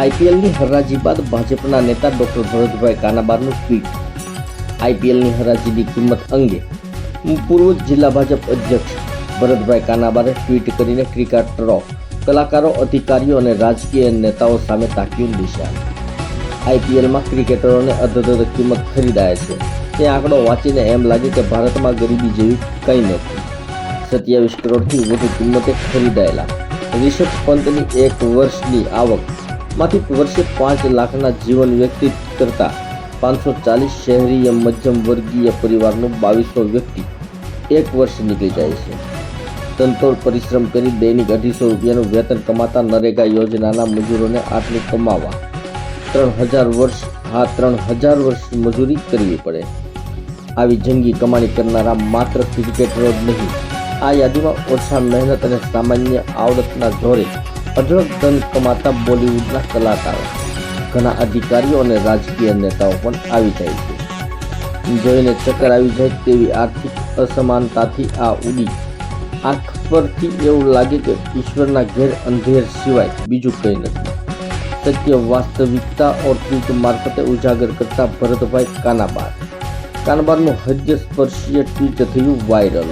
આઈપીએલની હરાજી બાદ ભાજપના નેતા ડોક્ટર ભરતભાઈ કાનાબારનું ટ્વીટ. આઈપીએલની હરાજીની કિંમત અંગે પૂર્વ જિલ્લા ભાજપ અધ્યક્ષ ભરતભાઈ કાનાબારે ટ્વીટ કરીને ક્રિકેટરો, કલાકારો, અધિકારીઓ અને રાજકીય નેતાઓ સામે તાક્યું દિશા આઈપીએલમાં ક્રિકેટરોને અધધ કિંમત ખરીદાય છે. તે આંકડો વાંચીને એમ લાગે કે ભારતમાં ગરીબી જેવી કંઈ નથી. સત્યાવીસ કરોડથી વધુ કિંમતે ખરીદાયેલા રિષભ પંતની એક વર્ષની આવકમાંથી વર્ષે પાંચ લાખના જીવન વ્યક્તિ કરતા પાંચસો ચાલીસ શહેરીય મધ્યમ વર્ગીય પરિવારનો બાવીસો વ્યક્તિ એક વર્ષ નીકળી જાય છે. તનતોડ પરિશ્રમ કરી દૈનિક અઢીસો રૂપિયાનું વેતન કમાતા નરેગા યોજનાના મજૂરોને આટલું કમાવા ત્રણ હજાર વર્ષ, હા, ત્રણ હજાર વર્ષ મજૂરી કરવી પડે. આવી જંગી કમાણી કરનારા માત્ર ક્રિકેટરો જ નહીં, આ યાદીમાં ઓછા મહેનત અને સામાન્ય આવડતના જોરે અઢળક ધન કમાતા બોલિવૂડના કલાકારો. ઘણા અધિકારીઓ અને રાજકીય નેતાઓ પણ આવી જાય છે. જોઈને ચક્કર આવી જાય તેવી આર્થિક અસમાનતાથી આ ઉડી. આંખ પરથી એવું લાગે કે ઈશ્વરના ઘેર અંધેર સિવાય બીજું કંઈ નથી. સત્ય, વાસ્તવિકતા ઓર ટ્વીટ મારફતે ઉજાગર કરતા ભરતભાઈ કાનાબાર. કાનાબારનું હૃદય સ્પર્શીય ટ્વીટ થયું વાયરલ.